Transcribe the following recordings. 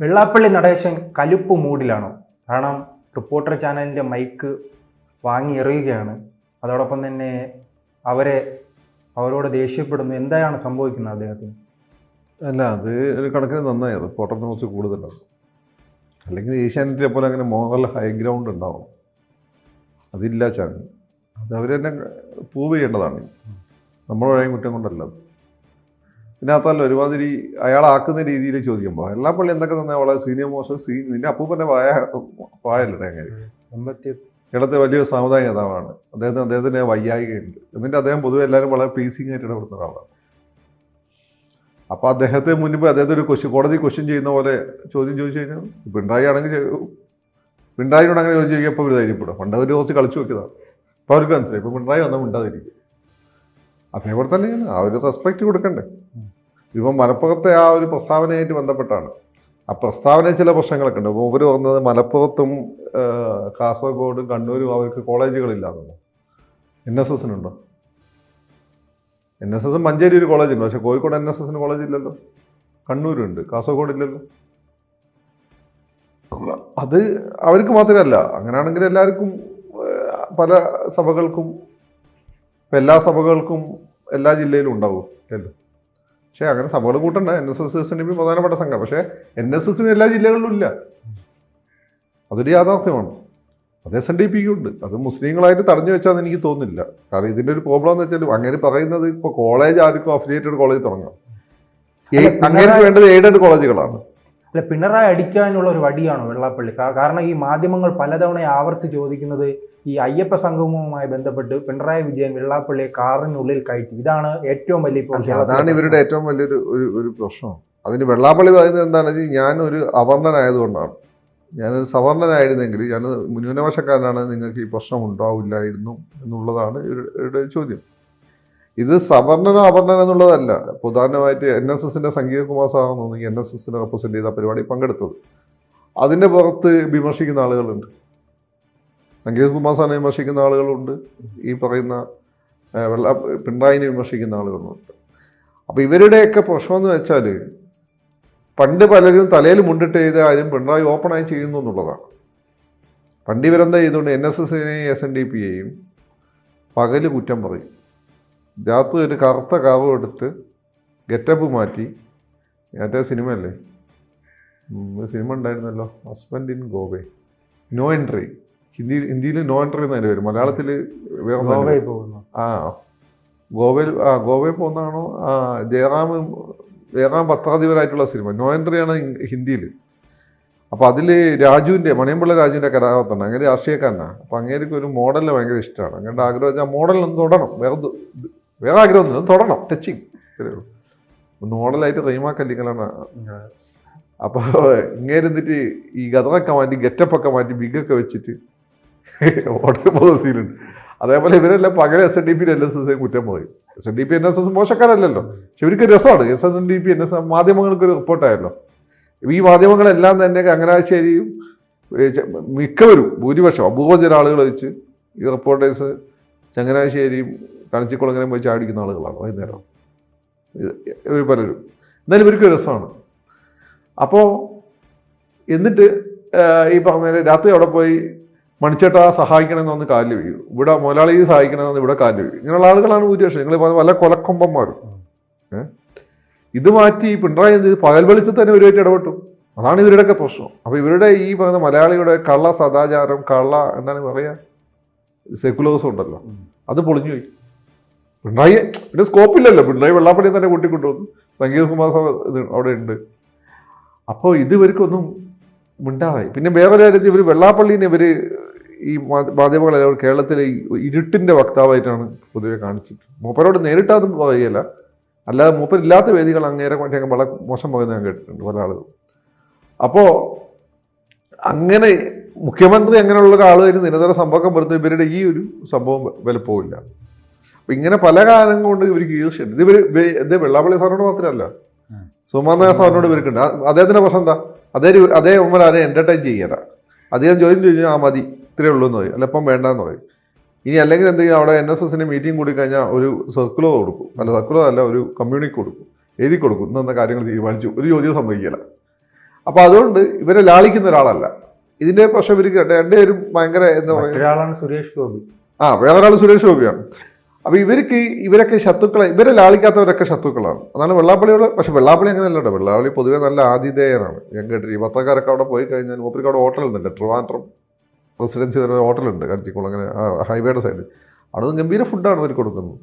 വെള്ളാപ്പള്ളി നടേശൻ കലുപ്പ് മൂഡിലാണോ കാരണം റിപ്പോർട്ടർ ചാനലിന്റെ മൈക്ക് വാങ്ങി എറിയുകയാണ്. അതോടൊപ്പം തന്നെ അവരെ അവരോട് ദേഷ്യപ്പെടുന്നു. എന്താണ് സംഭവിക്കുന്നത് അദ്ദേഹത്തിന്? അല്ല അത് ഒരു കണക്കിന് നന്നായി. അത് കുറച്ച് കൂടുതലാണ്. അല്ലെങ്കിൽ ഏഷ്യാനെറ്റിനെ പോലെ അങ്ങനെ മോഹൻലാൽ ഹൈ ഗ്രൗണ്ട് ഉണ്ടാവും അതില്ല ചാനൽ. അത് അവർ തന്നെ പ്രൂവ് ചെയ്യേണ്ടതാണ്. നമ്മൾ കുറ്റം കൊണ്ടല്ല അത്. പിന്നെ അതല്ല ഒരുമാതിരി അയാളാക്കുന്ന രീതിയിൽ ചോദിക്കുമ്പോൾ എല്ലാ പള്ളി എന്തൊക്കെ തന്നെ വളരെ സീനിയർ മോശം സീ നിന്റെ അപ്പൂപ്പന്റെ പായ പായല്ലോ അങ്ങനെ ഇടത്തെ വലിയൊരു സാമുദായിക നേതാവാണ്. അദ്ദേഹത്തിന് അദ്ദേഹത്തിന് വയ്യായികയുണ്ട്. എന്നിട്ട് അദ്ദേഹം പൊതുവെ എല്ലാവരും വളരെ പ്ലീസിംഗ് ആയിട്ട് ഇടപെടുന്ന ഒരാളാണ്. അപ്പോൾ അദ്ദേഹത്തെ മുൻപ് അദ്ദേഹത്തെ ഒരു ക്വസ്റ്റ്യൻ കോടതി ക്വസ്റ്റ്യൻ ചെയ്യുന്ന പോലെ ചോദ്യം ചോദിച്ചു കഴിഞ്ഞാൽ പിണറായി ആണെങ്കിൽ പിണറായിനോട് അങ്ങനെ ചോദിച്ചു കഴിഞ്ഞാൽ ഒരു ധൈര്യപ്പെടും. പണ്ട് ഒരു കുറച്ച് കളിച്ചു നോക്കിയതാണ്. അപ്പോൾ അവർക്ക് മനസ്സിലായി. ഇപ്പോൾ പിണറായി വന്നാൽ മിണ്ടാതിരിക്കും. അതേപോലെ തന്നെയാണ്. ആ ഒരു റെസ്പെക്റ്റ് കൊടുക്കണ്ടേ. ഇപ്പം മലപ്പുറത്തെ ആ ഒരു പ്രസ്താവനയായിട്ട് ബന്ധപ്പെട്ടാണ്. ആ പ്രസ്താവനയിൽ ചില പ്രശ്നങ്ങളൊക്കെ ഉണ്ട് ഇപ്പോൾ ഇവർ പറഞ്ഞത് മലപ്പുറത്തും കാസർഗോഡും കണ്ണൂരും അവർക്ക് കോളേജുകളില്ലാന്ന് എൻ എസ് എസിനുണ്ടോ? എൻ എസ് എസ് മഞ്ചേരി ഒരു കോളേജ് ഉണ്ട് പക്ഷെ കോഴിക്കോട് എൻ എസ് എസിന് കോളേജ് ഇല്ലല്ലോ കണ്ണൂരുണ്ട്. കാസർഗോഡ് ഇല്ലല്ലോ അത് അവർക്ക് മാത്രമല്ല. അങ്ങനെയാണെങ്കിൽ എല്ലാവർക്കും പല സഭകൾക്കും എല്ലാ സഭകൾക്കും എല്ലാ ജില്ലയിലും ഉണ്ടാവും. അല്ലല്ലോ പക്ഷേ അങ്ങനെ സഭകൾ കൂട്ടണ്ട. എൻ എസ് എസ് എസ് പ്രധാനപ്പെട്ട സംഘം. പക്ഷേ എൻ എസ് എസിന് എല്ലാ ജില്ലകളിലും ഇല്ല. അതൊരു യാഥാർത്ഥ്യമാണ്. അത് എസ് എൻ ഡി പിക്ക് ഉണ്ട്. അത് മുസ്ലിങ്ങളായിട്ട് തടഞ്ഞു വെച്ചാന്ന് എനിക്ക് തോന്നുന്നില്ല. കാരണം ഇതിന്റെ ഒരു പ്രോബ്ലം എന്ന് വെച്ചാൽ അങ്ങനെ പറയുന്നത് ഇപ്പോൾ കോളേജ് ആർക്കും അഫിലിയേറ്റഡ് കോളേജ് തുടങ്ങാം അങ്ങനെ വേണ്ടത് എയ്ഡഡ് കോളേജുകളാണ് അല്ല പിണറായി അടിക്കാനുള്ള ഒരു വടിയാണോ വെള്ളാപ്പള്ളി? കാരണം ഈ മാധ്യമങ്ങൾ പലതവണ ആവർത്തി ചോദിക്കുന്നത് ഈ അയ്യപ്പ സംഗമവുമായി ബന്ധപ്പെട്ട് പിണറായി വിജയൻ വെള്ളാപ്പള്ളിയെ കാറിനുള്ളിൽ കയറ്റി. ഇതാണ് ഏറ്റവും വലിയ അതാണ് ഇവരുടെ ഏറ്റവും വലിയൊരു ഒരു ഒരു പ്രശ്നം. അതിന് വെള്ളാപ്പള്ളി പറയുന്നത് എന്താണെന്ന് വെച്ചാൽ ഞാനൊരു അവർണനായതുകൊണ്ടാണ് ഞാനൊരു സവർണനായിരുന്നെങ്കിൽ ഞാൻ ന്യൂനപക്ഷക്കാരനാണ് നിങ്ങൾക്ക് ഈ പ്രശ്നം ഉണ്ടാവില്ലായിരുന്നു എന്നുള്ളതാണ് ഇവരുടെ ചോദ്യം. ഇത് സവർണനോ അവർണനോ എന്നുള്ളതല്ല. ഉദാഹരണമായിട്ട് എൻ എസ് എസിന്റെ സംഗീതകുമാർ സാറെന്ന് തോന്നുന്നു എൻ എസ് എസിനെ റെപ്രസെന്റ് ചെയ്ത പരിപാടി പങ്കെടുത്തത്. അതിന്റെ പുറത്ത് വിമർശിക്കുന്ന ആളുകളുണ്ട്. സംഗീതകുമാർ സാറിനെ വിമർശിക്കുന്ന ആളുകളുണ്ട്. ഈ പറയുന്ന വെള്ള പിണറായിനെ വിമർശിക്കുന്ന ആളുകളുണ്ട്. അപ്പോൾ ഇവരുടെയൊക്കെ പ്രശ്നമെന്ന് വെച്ചാൽ പണ്ട് പലരും തലയിൽ മുണ്ടിട്ട് ചെയ്ത കാര്യം പിണറായി ഓപ്പണായി ചെയ്യുന്നു എന്നുള്ളതാണ്. പണ്ട് ഇവരെന്താ ചെയ്തുകൊണ്ട്? എൻ എസ് എസിനെയും എസ് എൻ ഡി പിയെയും പകൽ കുറ്റം പറയും. രാത്രി ഒരു കറുത്ത കാവ് എടുത്ത് ഗെറ്റപ്പ് മാറ്റി. മറ്റേ സിനിമയല്ലേ? അല്ലേ ഒരു സിനിമ ഉണ്ടായിരുന്നല്ലോ. Husband in Goa no entry Hindi ഹിന്ദിയിൽ നോ എൻട്രി എന്നതിന് വരും മലയാളത്തിൽ വേറെ ആ ഗോവയിൽ ആ ഗോവയിൽ പോകുന്നതാണോ? ആ ജയറാം ജയറാം പത്രാധിപരായിട്ടുള്ള സിനിമ. നോ എൻട്രി ആണ് ഹിന്ദിയിൽ. അപ്പോൾ അതിൽ രാജുവിന്റെ മണിയമ്പിള്ള രാജുവിന്റെ കഥാപാത്രമാണ് അങ്ങനെ രാഷ്ട്രീയക്കാരനാണ്. അപ്പോൾ അങ്ങേക്ക് ഒരു മോഡലിനെ ഭയങ്കര ഇഷ്ടമാണ്. അങ്ങനെ ആഗ്രഹം വെച്ചാൽ മോഡലൊന്ന് തൊടണം. വേറെ ദു- വേറെ ആഗ്രഹമൊന്നുമില്ല തൊടണം. ടച്ചിങ് ഇത്രയേ മോഡലായിട്ട് റീമാ കല്ലിക്കലാണ് അപ്പോൾ ഇങ്ങനെ എന്നിട്ട് ഈ ഗതറൊക്കെ മാറ്റി ഗെറ്റപ്പൊക്കെ മാറ്റി ബിഗൊക്കെ വെച്ചിട്ട് ഓർഡർ പോകുന്ന സീനുണ്ട് അതേപോലെ ഇവരെല്ലാം പകരം S N D P N S S കുറ്റം പോയി S N D P N S S മോശക്കാരല്ലല്ലോ. പക്ഷെ ഇവർക്ക് രസമാണ്. S S N D P N S മാധ്യമങ്ങൾക്ക് ഒരു റിപ്പോർട്ടായല്ലോ ഈ മാധ്യമങ്ങളെല്ലാം തന്നെ ചങ്ങനാശ്ശേരിയും മിക്കവരും ഭൂരിപക്ഷം അപൂർവം ചില ആളുകൾ വെച്ച് ഈ റിപ്പോർട്ടേഴ്സ് ചങ്ങനാശ്ശേരിയും കണിച്ചിക്കുളങ്ങനെയും പോയി ചാടിക്കുന്ന ആളുകളാണ് വൈകുന്നേരം. ഇവർ പലരും. എന്നാലും ഇവർക്ക് രസമാണ്. അപ്പോൾ എന്നിട്ട് ഈ പറഞ്ഞ രാത്രി അവിടെ പോയി മണിച്ചേട്ട സഹായിക്കണമെന്ന് വന്ന് കാലിൽ വീഴും. ഇവിടെ മുതലാളി സഹായിക്കണമെന്ന് ഇവിടെ കാലിൽ വീഴും. ഇങ്ങനെയുള്ള ആളുകളാണ് ഭൂരിപക്ഷം. നിങ്ങൾ പല കൊലക്കൊമ്പന്മാരും. ഇത് മാറ്റി പിണറായി എന്ത്? പകൽ വെളിച്ചത്ത് തന്നെ ഇവരുമായിട്ട് ഇടപെട്ടു. അതാണ് ഇവരുടെയൊക്കെ പ്രശ്നം. അപ്പോൾ ഇവരുടെ ഈ പറയുന്ന മലയാളിയുടെ കള്ള സദാചാരം കള്ള എന്താണ് പറയുക? സെക്കുലേഴ്സും ഉണ്ടല്ലോ. അത് പൊളിഞ്ഞു പോയി പിണറായി പിന്നെ സ്കോപ്പില്ലല്ലോ. പിണറായി വെള്ളാപ്പള്ളി തന്നെ കൂട്ടിക്കൊണ്ടുവന്നു. സംഗീത കുമാർ സാർ അവിടെ ഉണ്ട്. അപ്പോൾ ഇതുവർക്കൊന്നും മിണ്ടാതായി. പിന്നെ വേറൊരു കാര്യത്തിൽ ഇവർ വെള്ളാപ്പള്ളിനെ ഇവർ ഈ മാധ്യമങ്ങളെ കേരളത്തിലെ ഇരുട്ടിന്റെ വക്താവായിട്ടാണ് പൊതുവെ കാണിച്ചിട്ട് മൂപ്പരോട് നേരിട്ടാതും പറയല്ല അല്ലാതെ മൂപ്പരില്ലാത്ത വേദികൾ അങ്ങേരെ കൊണ്ട് ഞങ്ങൾ വളരെ മോശം പറയുന്നത് ഞാൻ കേട്ടിട്ടുണ്ട് പല ആളുകളും. അപ്പോൾ അങ്ങനെ മുഖ്യമന്ത്രി അങ്ങനെയുള്ള ഒരാളുമായിട്ട് നിരന്തര സമ്പർക്കം വരുന്ന ഇവരുടെ ഈ ഒരു സംഭവം വിലപ്പോവില്ല അപ്പം ഇങ്ങനെ പല കാലം കൊണ്ട് ഇവർക്ക് ഈർഷ്യുണ്ട് ഇവർ ഇത് വെള്ളാപ്പള്ളി സാറിനോട് മാത്രമല്ല. സുമാനായ സാറിനോട് ഇവർക്കുണ്ട് ഉണ്ട് അദ്ദേഹത്തിന്റെ പ്രശ്നം എന്താ? അതേ അതേ അതേ ആരെ എന്റർടൈൻ ചെയ്യാറ അദ്ദേഹം ചോദ്യം ചോദിച്ചു ആ മതി. ഇത്രയേ ഉള്ളൂ എന്ന് പറയും. അല്ല ഇപ്പം വേണ്ടെന്ന് പറയും. ഇനി അല്ലെങ്കിൽ എന്തെങ്കിലും അവിടെ എൻ എസ് എസിന് മീറ്റിംഗ് കൂടി കഴിഞ്ഞാൽ ഒരു സർക്കുലർ കൊടുക്കും. അല്ല സർക്കുലർ അല്ല ഒരു കമ്മ്യൂണിറ്റി കൊടുക്കും. എഴുതി കൊടുക്കും. ഇന്ന കാര്യങ്ങൾ തീരുമാനിച്ചു. ഒരു ചോദ്യം സംഭവിക്കില്ല അപ്പോൾ അതുകൊണ്ട് ഇവരെ ലാളിക്കുന്ന ഒരാളല്ല. ഇതിന്റെ പ്രശ്നം ഇവർക്ക് രണ്ടുപേരും ഭയങ്കര എന്താ പറയുക ഒരാളാണ് സുരേഷ് ഗോപി. ആ വേറൊരാൾ സുരേഷ് ഗോപിയാണ്. അപ്പൊ ഇവർക്ക് ഇവരൊക്കെ ശത്രുക്കളെ ഇവരെ ലാളിക്കാത്തവരൊക്കെ ശത്രുക്കളാണ്. അതാണ് വെള്ളാപ്പള്ളിയോട് പക്ഷെ വെള്ളാപ്പള്ളി അങ്ങനെയല്ല കേട്ടോ. വെള്ളാപ്പള്ളി പൊതുവേ നല്ല ആതിഥേയനാണ്. ഞാൻ കേട്ടിട്ട് ഈ പത്രക്കാരൊക്കെ അവിടെ പോയി കഴിഞ്ഞാൽ മൂപ്പരിക്ക് അവിടെ ഹോട്ടലുണ്ട്. ട്രിവാൻഡ്രം റെസിഡൻസി ഒരു ഹോട്ടലുണ്ട്. കടിച്ചിക്കോളം അങ്ങനെ ഹൈവേയുടെ സൈഡ്. അവിടെ നിന്ന് ഗംഭീര ഫുഡാണ് അവർ കൊടുക്കുന്നത്.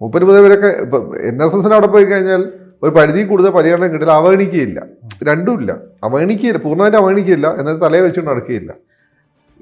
മൂപ്പര് പൊതുവെ ഇവരൊക്കെ ഇപ്പം എൻ എസ് എസിന് അവിടെ പോയി കഴിഞ്ഞാൽ ഒരു പരിധി കൂടുതൽ പരിഗണന കിട്ടില്ല. അവഗണിക്കുകയില്ല. രണ്ടുമില്ല അവഗണിക്കുകയില്ല. പൂർണമായിട്ട് അവഗണിക്കുകയില്ല. എന്നാൽ തലയെ വെച്ചുകൊണ്ട് നടക്കുകയില്ല.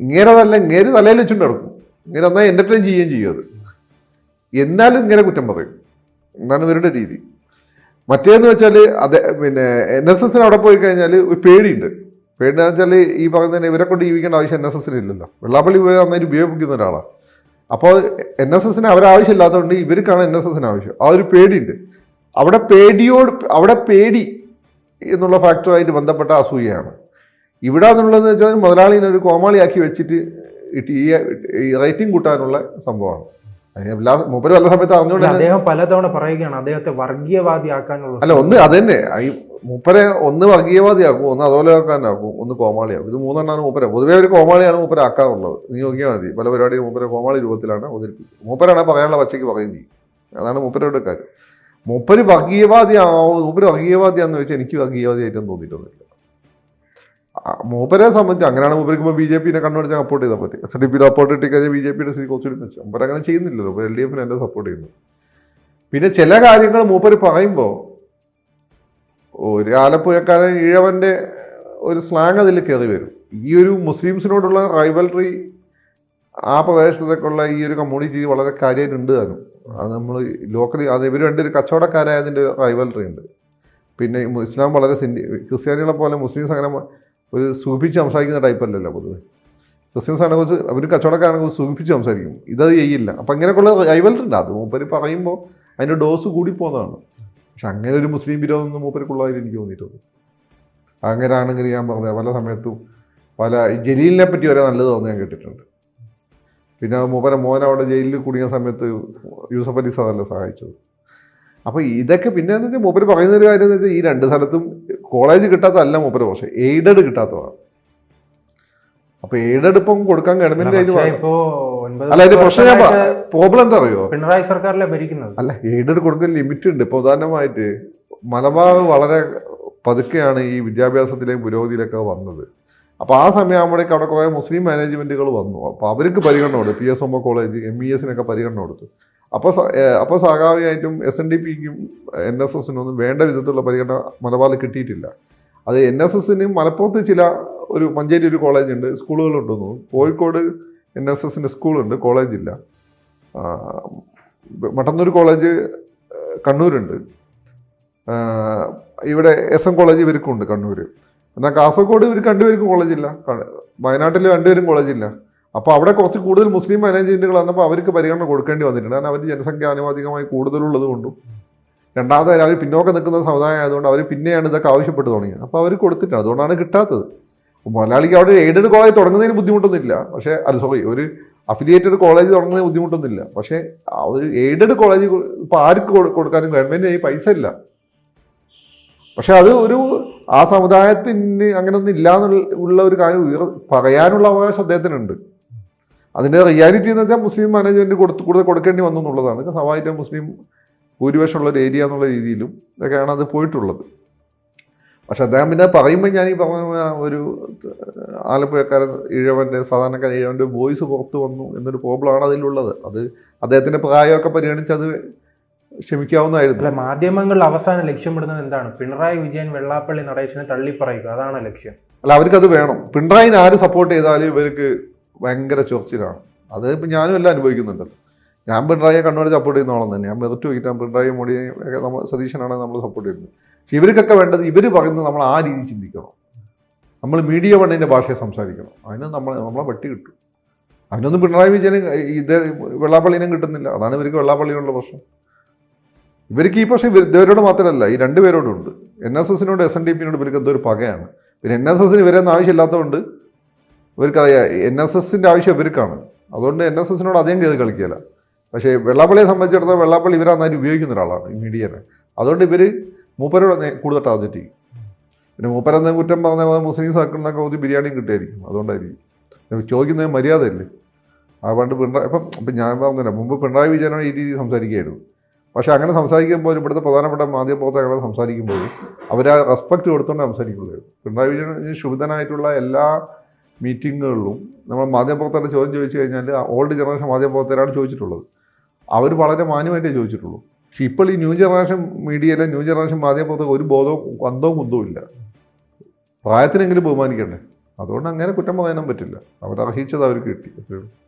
ഇങ്ങനെ അതല്ല ഇങ്ങനെ തലയിൽ വെച്ചുകൊണ്ട് നടക്കും. ഇങ്ങനെ നന്നായി എന്റർടൈൻ ചെയ്യുകയും ചെയ്യും അത്. എന്നാലും ഇങ്ങനെ കുറ്റം പറയും. എന്നാണ് ഇവരുടെ രീതി. മറ്റേന്ന് വെച്ചാൽ അതെ പിന്നെ എൻ എസ് എസിന് അവിടെ പോയി കഴിഞ്ഞാൽ ഒരു പേടിയുണ്ട്. പേടി എന്ന് വെച്ചാൽ ഈ പറയുന്നതിന് ഇവരെ കൊണ്ട് ജീവിക്കേണ്ട ആവശ്യം എൻ എസ് എസിന് ഇല്ലല്ലോ. വെള്ളാപ്പള്ളി ഇവരെ നന്നായിട്ട് ഉപയോഗിക്കുന്ന ഒരാളാണ് അപ്പോൾ എൻ എസ് എസിന് അവരാവശ്യമില്ലാത്തതുകൊണ്ട് ഇവർക്കാണ് എൻ എസ് എസിന് ആവശ്യം. ആ ഒരു പേടിയുണ്ട്. അവിടെ പേടിയോട് അവിടെ പേടി എന്നുള്ള ഫാക്ടറുമായിട്ട് ബന്ധപ്പെട്ട അസൂയയാണ്. ഇവിടെ എന്നുള്ളതെന്ന് വെച്ചാൽ മുതലാളിനെ ഒരു കോമാളിയാക്കി വെച്ചിട്ട് ഈ റേറ്റിംഗ് കൂട്ടാനുള്ള സംഭവമാണ്. എല്ലാ മൂപ്പര് പല സമയത്ത് അറിഞ്ഞുകൊണ്ട് അദ്ദേഹം പലതവണ പറയുകയാണ് അദ്ദേഹത്തെ വർഗീയവാദിയാക്കാനുള്ള അല്ല ഒന്ന് അതന്നെ ഈ മൂപ്പരെ ഒന്ന് വർഗീയവാദിയാക്കും ഒന്ന് അതോലക്കാരനാക്കും ഒന്ന് കോമാളിയാക്കും ഇത് മൂന്നെണ്ണമാണ് മൂപ്പര. പൊതുവേ ഒരു കോമാളിയാണ് മൂപ്പര ആക്കാറുള്ളത്. നീ നോക്കിയാൽ മതി. പല പരിപാടിയും മൂപ്പര കോമാളി രൂപത്തിലാണ് അവതരിപ്പിക്കുന്നത്. മൂപ്പരാണ് പറയാനുള്ള പച്ചയ്ക്ക് പറയും ചെയ്യും അതാണ് മൂപ്പരുടെ കാര്യം. മൂപ്പര് വർഗീയവാദി ആവും മൂപ്പര് വർഗീയവാദിയാന്ന് വെച്ചാൽ എനിക്ക് വർഗീയവാദിയായിട്ടും തോന്നിയിട്ടൊന്നുമില്ല. മൂപ്പരെ സംബന്ധിച്ച് അങ്ങനെയാണ് മൂപ്പരിക്ക് ഇപ്പോൾ ബി ജെ പിന്നെ കണ്ണുപിടിച്ച് സപ്പോർട്ട് ചെയ്താൽ പറ്റി എസ് ഡി പിയിൽ സപ്പോർട്ട് കിട്ടി കഴിഞ്ഞാൽ ബി ജെ പിയുടെ സ്ഥിതി കുറച്ചുകൂടി വെച്ചു മൂപ്പർ അങ്ങനെ ചെയ്യുന്നില്ലല്ലോ. എൽ ഡി എഫിന് എന്നെ സപ്പോർട്ട് ചെയ്യുന്നു. പിന്നെ ചില കാര്യങ്ങൾ മൂപ്പർ പറയുമ്പോൾ ഒരു ആലപ്പുഴക്കാരൻ ഈഴവന്റെ ഒരു സ്ലാങ് അതിൽ കയറി വരും. ഈ ഒരു മുസ്ലിംസിനോടുള്ള റൈവൽറി ആ പ്രദേശത്തേക്കുള്ള ഈ ഒരു കമ്മ്യൂണിറ്റി വളരെ കാര്യമായിട്ടുണ്ട് താനും. അത് നമ്മൾ ലോക്കലി അത് ഇവർ രണ്ടൊരു കച്ചവടക്കാരായതിന്റെ റൈവൽറി ഉണ്ട്. പിന്നെ ഇസ്ലാം വളരെ സിന്നി ക്രിസ്ത്യാനികളെ പോലെ മുസ്ലിംസ് അങ്ങനെ ഒരു സൂചിപ്പിച്ച് സംസാരിക്കുന്ന ടൈപ്പ് അല്ലല്ലോ പൊതുവെ. ക്രിസ്ത്യൻസ് ആണെങ്കിൽ കുറച്ച് അവർ കച്ചവടക്കാരാണെങ്കിൽ സൂചിപ്പിച്ച് സംസാരിക്കും. ഇതത് ചെയ്യില്ല. അപ്പം അങ്ങനെയൊക്കെയുള്ള റൈവലുണ്ട് അത് മൂപ്പര് പറയുമ്പോൾ അതിന്റെ ഡോസ് കൂടി പോകുന്നതാണ് പക്ഷെ അങ്ങനെ ഒരു മുസ്ലിം വിരോധം മൂപ്പർക്കുള്ളതായിട്ട് എനിക്ക് തോന്നിയിട്ടുണ്ട് അങ്ങനെ ആണെങ്കിൽ ഞാൻ പറഞ്ഞത് പല സമയത്തും പല ജലീലിനെ പറ്റി വരെ നല്ലത് തോന്നുന്നു ഞാൻ കേട്ടിട്ടുണ്ട്. പിന്നെ മൂപ്പര മോൻ അവിടെ ജയിലിൽ കുടുങ്ങിയ സമയത്ത് യൂസഫ് അലി സാറല്ലേ സഹായിച്ചത്. അപ്പോൾ ഇതൊക്കെ പിന്നെ എന്ന് വെച്ചാൽ മൂപ്പര് പറയുന്നൊരു കാര്യം എന്ന് വെച്ചാൽ ഈ രണ്ട് സ്ഥലത്തും കോളേജ് കിട്ടാത്തതല്ല മൂപ്പര് പക്ഷേ എയ്ഡഡ് കിട്ടാത്തതാണ്. അപ്പൊ എയ്ഡഡ് ഇപ്പം കൊടുക്കാൻ ഗവൺമെന്റ് അല്ല അതിന്റെ പ്രശ്നം ഞാൻ പ്രോബ്ലം എന്താ അറിയോ പിണറായി സർക്കാരിലെ ഭരിക്കുന്നത്. അല്ല എയ്ഡഡ് കൊടുക്കാൻ ലിമിറ്റ് ഉണ്ട്. ഇപ്പൊ ഉദാഹരണമായിട്ട് മലബാർ വളരെ പതുക്കെയാണ് ഈ വിദ്യാഭ്യാസത്തിലെയും പുരോഗതിയിലൊക്കെ വന്നത്. അപ്പോൾ ആ സമയമാകുമ്പോഴേക്ക് അവിടെ കുറേ മുസ്ലിം മാനേജ്മെന്റുകൾ വന്നു. അപ്പോൾ അവർക്ക് പരിഗണന കൊടുത്തു. P S M college M E എസിനൊക്കെ പരിഗണന കൊടുത്തു. അപ്പോൾ അപ്പോൾ സ്വാഭാവികമായിട്ടും എസ് എൻ ഡി പിക്കും എൻ എസ് എസിനൊന്നും വേണ്ട വിധത്തിലുള്ള പരിഗണന മലബാറിൽ കിട്ടിയിട്ടില്ല. അത് എൻ എസ് എസിന് മലപ്പുറത്ത് ചില ഒരു മഞ്ചേരി ഒരു കോളേജ് ഉണ്ട് സ്കൂളുകളുണ്ടെന്ന് തോന്നുന്നു. കോഴിക്കോട് എൻ എസ് എസിന്റെ സ്കൂളുണ്ട് കോളേജില്ല മട്ടന്നൂർ കോളേജ് കണ്ണൂരുണ്ട്. ഇവിടെ എസ് എം കോളേജ് ഇവർക്കുണ്ട് കണ്ണൂർ എന്നാൽ കാസർഗോഡ് ഇവർ രണ്ടുപേർക്കും കോളേജില്ല വയനാട്ടിൽ രണ്ടുപേരും കോളേജില്ല അപ്പോൾ അവിടെ കുറച്ച് കൂടുതൽ മുസ്ലിം മാനേജ്മെന്റുകൾ വന്നപ്പോൾ അവർക്ക് പരിഗണന കൊടുക്കേണ്ടി വന്നിട്ടുണ്ട്. കാരണം അവർ ജനസംഖ്യ ആനുപാതികമായി കൂടുതലുള്ളത് കൊണ്ടും കാര്യം അവർ പിന്നോക്കം നിൽക്കുന്ന സമുദായം ആയതുകൊണ്ട് അവർ പിന്നെയാണ് ഇതൊക്കെ ആവശ്യപ്പെട്ട് തുടങ്ങിയത്. അപ്പോൾ അവർ കൊടുത്തിട്ടാണ് അതുകൊണ്ടാണ് കിട്ടാത്തത്. മലയാളിക്ക് അവിടെ എയ്ഡഡ് കോളേജ് തുടങ്ങുന്നതിന് ബുദ്ധിമുട്ടൊന്നുമില്ല. പക്ഷേ അത് സോറി ഒരു അഫിലിയേറ്റഡ് കോളേജ് തുടങ്ങുന്നതിന് ബുദ്ധിമുട്ടൊന്നുമില്ല. പക്ഷേ ഒരു എയ്ഡഡ് കോളേജ് ഇപ്പോൾ ആർക്ക് കൊടുക്കാനും ഗവൺമെന്റിന് ഈ പൈസ ഇല്ല. പക്ഷെ അത് ഒരു ആ സമുദായത്തിന് അങ്ങനെയൊന്നും ഇല്ല എന്നുള്ള ഒരു കാര്യം പറയാനുള്ള അവകാശം അദ്ദേഹത്തിനുണ്ട്. അതിന്റെ റിയാലിറ്റി എന്ന് വെച്ചാൽ മുസ്ലിം മാനേജ്മെന്റ് കൊടുത്ത് കൂടുതൽ കൊടുക്കേണ്ടി വന്നു എന്നുള്ളതാണ്. സ്വാഭാവികമായിട്ടും മുസ്ലിം ഭൂരിപക്ഷമുള്ള ഒരു ഏരിയ എന്നുള്ള രീതിയിലും ഇതൊക്കെയാണ് അത് പോയിട്ടുള്ളത്. പക്ഷെ അദ്ദേഹം പിന്നെ പറയുമ്പോൾ ഞാൻ ഈ പറഞ്ഞ ഒരു ആലപ്പുഴക്കാരൻ ഇഴവന്റെ സാധാരണക്കാരൻ ഇഴവന്റെ വോയിസ് പുറത്ത് വന്നു എന്നൊരു പ്രോബ്ലമാണ് അതിലുള്ളത്. അത് അദ്ദേഹത്തിന്റെ പ്രായമൊക്കെ പരിഗണിച്ച് അത് ക്ഷമിക്കാവുന്നതായിരുന്നു. അല്ല മാധ്യമങ്ങൾ അവസാനം ലക്ഷ്യമിടുന്നത് എന്താണ്? പിണറായി വിജയൻ വെള്ളാപ്പള്ളി നടേശനെ തള്ളിപ്പറയുക. അതാണ് ലക്ഷ്യം. അല്ല അവർക്കത് വേണം. പിണറായിനെ ആര് സപ്പോർട്ട് ചെയ്താലും ഇവർക്ക് ഭയങ്കര ചൊറിച്ചിലാണ്. അത് ഇപ്പം ഞാനും എല്ലാം അനുഭവിക്കുന്നുണ്ടല്ലോ. ഞാൻ പിണറായിയെ കണ്ണൂർ സപ്പോർട്ട് ചെയ്യുന്ന ആളെന്ന് തന്നെ. ഞാൻ മെറിറ്റ് വയ്ക്കാൻ പിണറായി ഒക്കെ നമ്മൾ സതീശനാണ് നമ്മൾ സപ്പോർട്ട് ചെയ്യുന്നത്. പക്ഷെ ഇവർക്കൊക്കെ വേണ്ടത് ഇവർ പറയുന്നത് നമ്മൾ ആ രീതി ചിന്തിക്കണം. നമ്മൾ മീഡിയ വണ്ണിന്റെ ഭാഷയെ സംസാരിക്കണം. അതിന് നമ്മൾ നമ്മളെ വെട്ടി കിട്ടും. അതിനൊന്നും പിണറായി വിജയന് ഇത് വെള്ളാപ്പള്ളിനും കിട്ടുന്നില്ല. അതാണ് ഇവർക്ക് വെള്ളാപ്പള്ളിയോടുള്ള പ്രശ്നം. ഇവർക്ക് ഈ പക്ഷേ ഇവരോട് മാത്രമല്ല ഈ രണ്ടുപേരോടും ഉണ്ട്. എൻ എസ് എസിനോട് എസ് എൻ ഡി പിന്നോട് ഇവർക്ക് എന്തോ ഒരു പകയാണ്. പിന്നെ എൻ എസ് എസിന് ഇവരൊന്നും ആവശ്യമില്ലാത്തതുകൊണ്ട് ഇവർക്കറിയാം എൻ എസ് എസിന്റെ ആവശ്യം ഇവർക്കാണ്. അതുകൊണ്ട് എൻ എസ് എസിനോട് അധികം കയറി കളിക്കില്ല പക്ഷേ വെള്ളാപ്പള്ളിയെ സംബന്ധിച്ചിടത്തോളം വെള്ളാപ്പള്ളി നന്നായിട്ട് ഉപയോഗിക്കുന്ന ഒരാളാണ് ഈ മീഡിയനെ അതുകൊണ്ട് ഇവർ മൂപ്പരോട് കൂടുതൽ ടാർജറ്റ് ചെയ്യും. പിന്നെ മൂപ്പരെന്ന കുറ്റം പറഞ്ഞ മുസ്ലിം സാക്കിളിനൊക്കെ ഒരു ബിരിയാണിയും കിട്ടിയായിരിക്കും അതുകൊണ്ടായിരിക്കും. ചോദിക്കുന്നത് മര്യാദയല്ലേ? ആ പണ്ട് പിണറായി ഇപ്പം ഇപ്പം ഞാൻ പറഞ്ഞില്ല മുമ്പ് പിണറായി വിജയനാണ് ഈ രീതി സംസാരിക്കുകയായിരുന്നു. പക്ഷേ അങ്ങനെ സംസാരിക്കുമ്പോൾ ഇവിടുത്തെ പ്രധാനപ്പെട്ട മാധ്യമപ്രവർത്തകരെ സംസാരിക്കുമ്പോൾ അവർ ആ റെസ്പെക്റ്റ് കൊടുത്തുകൊണ്ട് സംസാരിക്കുള്ളൂ പിണറായി വിജയൻ ശുഭിതനായിട്ടുള്ള എല്ലാ മീറ്റിങ്ങുകളിലും നമ്മൾ മാധ്യമപ്രവർത്തകരുടെ ചോദ്യം ചോദിച്ചു കഴിഞ്ഞാൽ ഓൾഡ് ജനറേഷൻ മാധ്യമപ്രവർത്തകരാണ് ചോദിച്ചിട്ടുള്ളത്. അവർ വളരെ മാന്യമായിട്ടേ ചോദിച്ചിട്ടുള്ളൂ. പക്ഷേ ഇപ്പോൾ ഈ ന്യൂ ജനറേഷൻ മീഡിയയിലെ ന്യൂ ജനറേഷൻ മാധ്യമപ്രവർത്തകർ ഒരു ബോധവും അന്തവും കുന്തവും ഇല്ല. പ്രായത്തിനെങ്കിലും ബഹുമാനിക്കണ്ടേ? അതുകൊണ്ട് അങ്ങനെ കുറ്റം പറയാനും പറ്റില്ല. അവർ അർഹിച്ചത് അവർക്ക് കിട്ടി. അത്രേ ഉള്ളൂ.